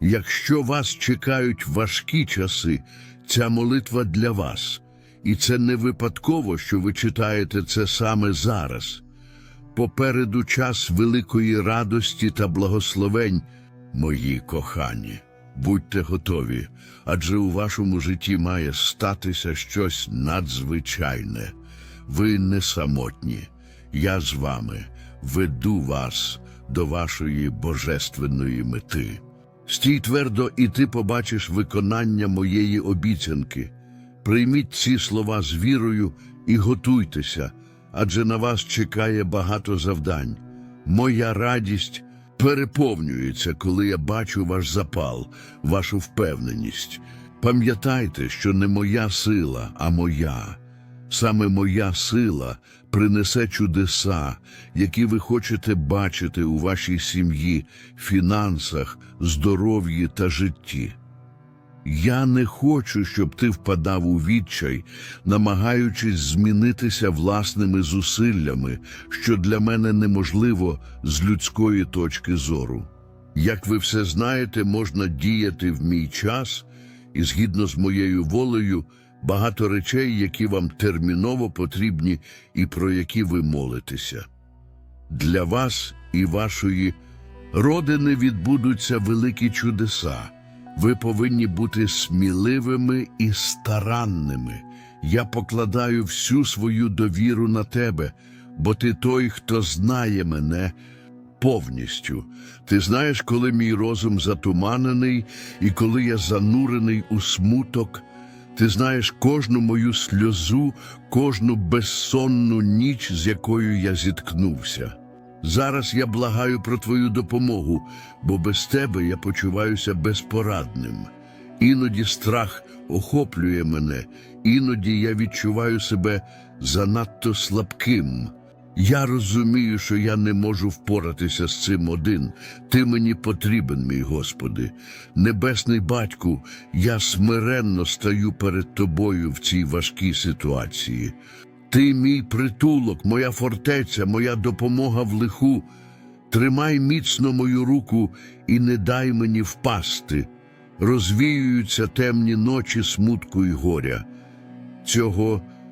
Якщо вас чекають важкі часи, ця молитва для вас. І це не випадково, що ви читаєте це саме зараз. Попереду час великої радості та благословень, мої кохані. Будьте готові, адже у вашому житті має статися щось надзвичайне. Ви не самотні. Я з вами веду вас до вашої божественної мети. Стій твердо, і ти побачиш виконання моєї обіцянки. Прийміть ці слова з вірою і готуйтеся, адже на вас чекає багато завдань. Моя радість переповнюється, коли я бачу ваш запал, вашу впевненість. Пам'ятайте, що не моя сила, а моя. Саме моя сила принесе чудеса, які ви хочете бачити у вашій сім'ї, фінансах, здоров'ї та житті. Я не хочу, щоб ти впадав у відчай, намагаючись змінитися власними зусиллями, що для мене неможливо з людської точки зору. Як ви все знаєте, можна діяти в мій час, і згідно з моєю волею, багато речей, які вам терміново потрібні і про які ви молитеся. Для вас і вашої родини відбудуться великі чудеса. Ви повинні бути сміливими і старанними. Я покладаю всю свою довіру на тебе, бо ти той, хто знає мене повністю. Ти знаєш, коли мій розум затуманений і коли я занурений у смуток. Ти знаєш кожну мою сльозу, кожну безсонну ніч, з якою я зіткнувся. Зараз я благаю про твою допомогу, бо без тебе я почуваюся безпорадним. Іноді страх охоплює мене, іноді я відчуваю себе занадто слабким. Я розумію, що я не можу впоратися з цим один. Ти мені потрібен, мій Господи. Небесний батьку, я смиренно стаю перед тобою в цій важкій ситуації. Ти мій притулок, моя фортеця, моя допомога в лиху. Тримай міцно мою руку і не дай мені впасти. Розвіюються темні ночі смутку й горя. Цього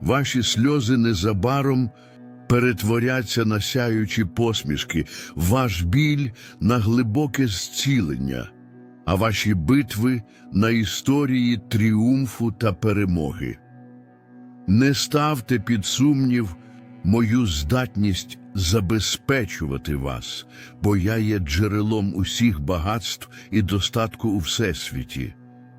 Ваші сльози незабаром перетворяться на сяючі посмішки, ваш біль на глибоке зцілення, а ваші битви на історії тріумфу та перемоги. Не ставте під сумнів мою здатність забезпечувати вас, бо я є джерелом усіх багатств і достатку у всесвіті.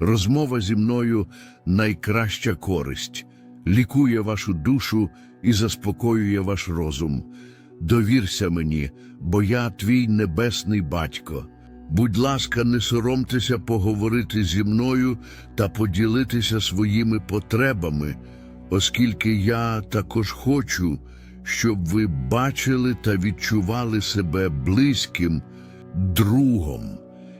Розмова зі мною найкраща користь, лікує вашу душу і заспокоює ваш розум. Довірся мені, бо я твій небесний батько. Будь ласка, не соромтеся поговорити зі мною та поділитися своїми потребами, оскільки я також хочу, щоб ви бачили та відчували себе близьким другом.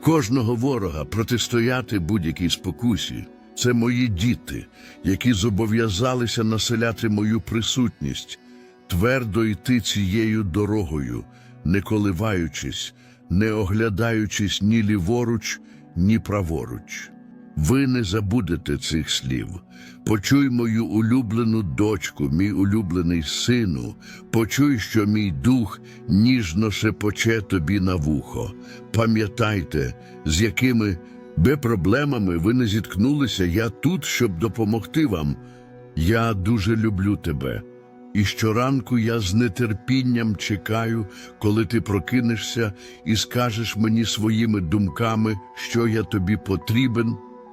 кожного ворога, протистояти будь-якій спокусі. Це мої діти, які зобов'язалися населяти мою присутність, твердо йти цією дорогою, не коливаючись, не оглядаючись ні ліворуч, ні праворуч. Ви не забудете цих слів. Почуй мою улюблену дочку, мій улюблений сину, почуй, що мій дух ніжно шепоче тобі на вухо. Пам'ятайте, з якими би проблемами ви не зіткнулися, я тут, щоб допомогти вам. Я дуже люблю тебе. І щоранку я з нетерпінням чекаю, коли ти прокинешся і скажеш мені своїми думками, що я тобі потрібен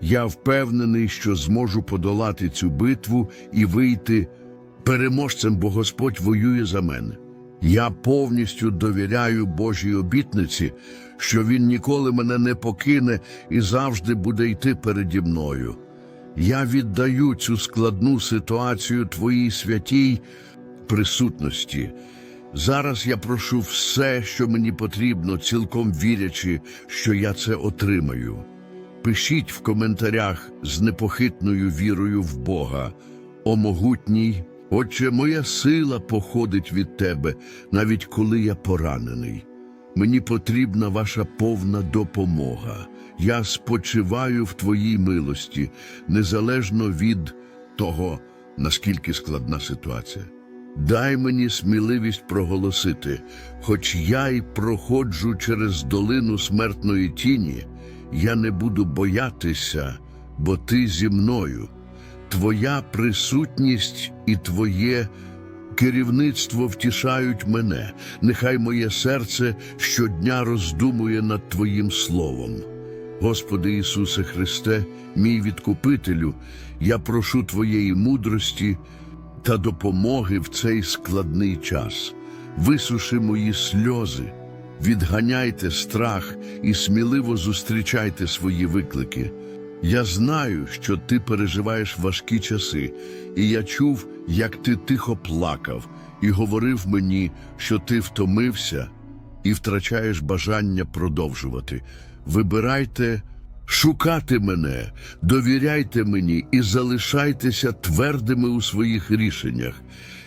Я впевнений, що зможу подолати цю битву і вийти переможцем, бо Господь воює за мене. Я повністю довіряю Божій обітниці, що Він ніколи мене не покине і завжди буде йти переді мною. Я віддаю цю складну ситуацію Твоїй святій присутності. Зараз я прошу все, що мені потрібно, цілком вірячи, що я це отримаю. Пишіть в коментарях з непохитною вірою в Бога. О могутній, Отче, моя сила походить від Тебе, навіть коли я поранений. Мені потрібна ваша повна допомога. Я спочиваю в Твоїй милості, незалежно від того, наскільки складна ситуація. Дай мені сміливість проголосити, хоч я й проходжу через долину смертної тіні, я не буду боятися, бо ти зі мною. Твоя присутність і Твоє керівництво втішають мене. Нехай моє серце щодня роздумує над Твоїм словом. Господи Ісусе Христе, мій відкупителю, я прошу Твоєї мудрості та допомоги в цей складний час. Висуши мої сльози, відганяйте страх і сміливо зустрічайте свої виклики. Я знаю, що ти переживаєш важкі часи, і я чув, як ти тихо плакав і говорив мені, що ти втомився і втрачаєш бажання продовжувати. Вибирайте шукати мене, довіряйте мені і залишайтеся твердими у своїх рішеннях.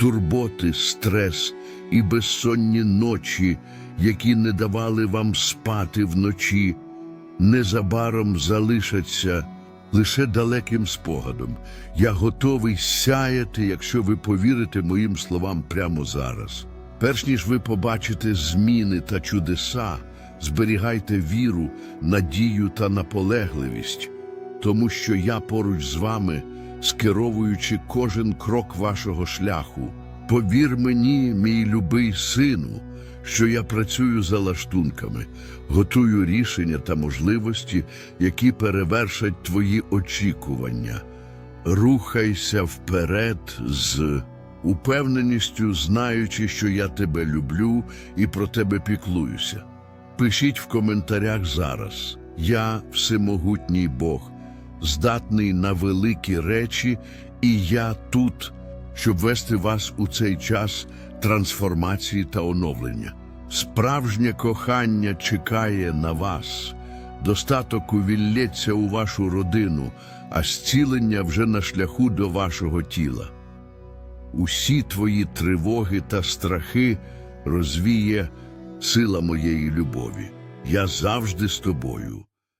турботи, стрес і безсонні ночі, які не давали вам спати вночі, незабаром залишаться лише далеким спогадом. Я готовий сяяти, якщо ви повірите моїм словам прямо зараз. Перш ніж ви побачите зміни та чудеса, зберігайте віру, надію та наполегливість, тому що я поруч з вами, скеровуючи кожен крок вашого шляху. Повір мені, мій любий сину, що я працюю за лаштунками, готую рішення та можливості, які перевершать твої очікування. Рухайся вперед з упевненістю, знаючи, що я тебе люблю і про тебе піклуюся. Пишіть в коментарях зараз. Я всемогутній Бог, здатний на великі речі, і я тут, щоб вести вас у цей час трансформації та оновлення. Справжнє кохання чекає на вас. Достаток увіллється у вашу родину, а зцілення вже на шляху до вашого тіла. Усі твої тривоги та страхи розвіє сила моєї любові. Я завжди з тобою.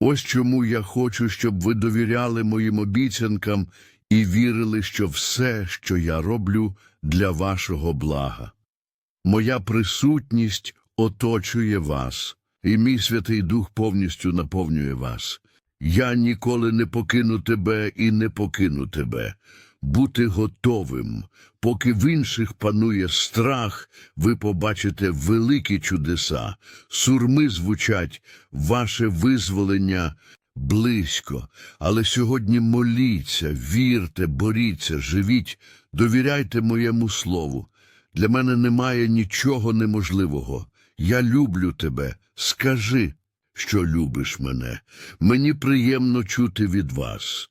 Ось чому я хочу, щоб ви довіряли моїм обіцянкам і вірили, що все, що я роблю, для вашого блага. Моя присутність оточує вас, і мій Святий Дух повністю наповнює вас. Я ніколи не покину тебе і не покину тебе. Бути готовим, поки в інших панує страх, ви побачите великі чудеса, сурми звучать, ваше визволення близько. Але сьогодні моліться, вірте, боріться, живіть, довіряйте моєму слову. Для мене немає нічого неможливого. Я люблю тебе. Скажи, що любиш мене. Мені приємно чути від вас.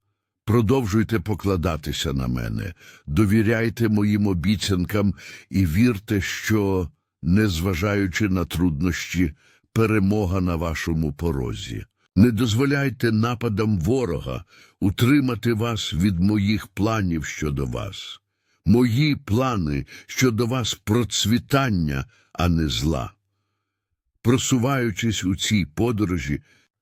Продовжуйте покладатися на мене, довіряйте моїм обіцянкам і вірте, що, незважаючи на труднощі, перемога на вашому порозі. Не дозволяйте нападам ворога утримати вас від моїх планів щодо вас. Мої плани щодо вас процвітання, а не зла. Просуваючись у цій подорожі,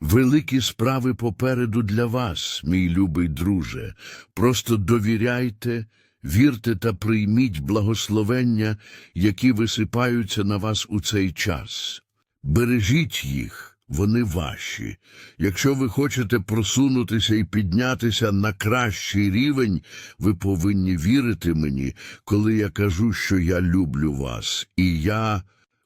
Великі справи попереду для вас, мій любий друже. Просто довіряйте, вірте та прийміть благословення, які висипаються на вас у цей час. Бережіть їх. Вони ваші. Якщо ви хочете просунутися і піднятися на кращий рівень, ви повинні вірити мені, коли я кажу, що я люблю вас, і я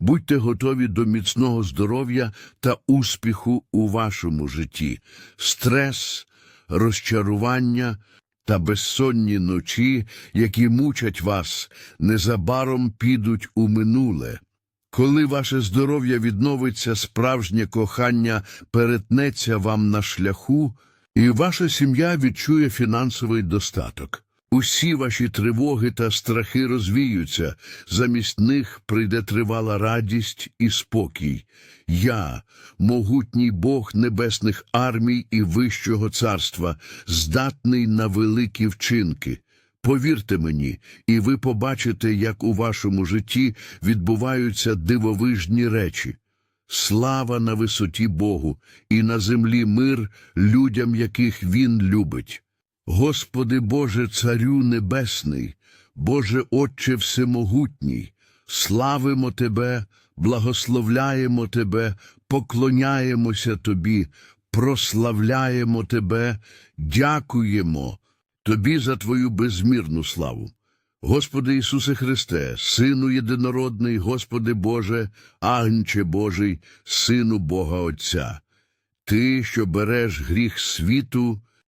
Будьте готові до міцного здоров'я та успіху у вашому житті. Стрес, розчарування та безсонні ночі, які мучать вас, незабаром підуть у минуле. Коли ваше здоров'я відновиться, справжнє кохання перетнеться вам на шляху, і ваша сім'я відчує фінансовий достаток. Усі ваші тривоги та страхи розвіються, замість них прийде тривала радість і спокій. Я, могутній Бог небесних армій і Вищого царства, здатний на великі вчинки. Повірте мені, і ви побачите, як у вашому житті відбуваються дивовижні речі. Слава на висоті Богу, і на землі мир людям, яких Він любить. Господи Боже, Царю Небесний, Боже Отче Всемогутній, славимо Тебе, благословляємо Тебе, поклоняємося Тобі, прославляємо Тебе, дякуємо Тобі за Твою безмірну славу. Господи Ісусе Христе, Сину єдинородний, Господи Боже, Агнче Божий, Сину Бога Отця. Ти, що береш гріх світу,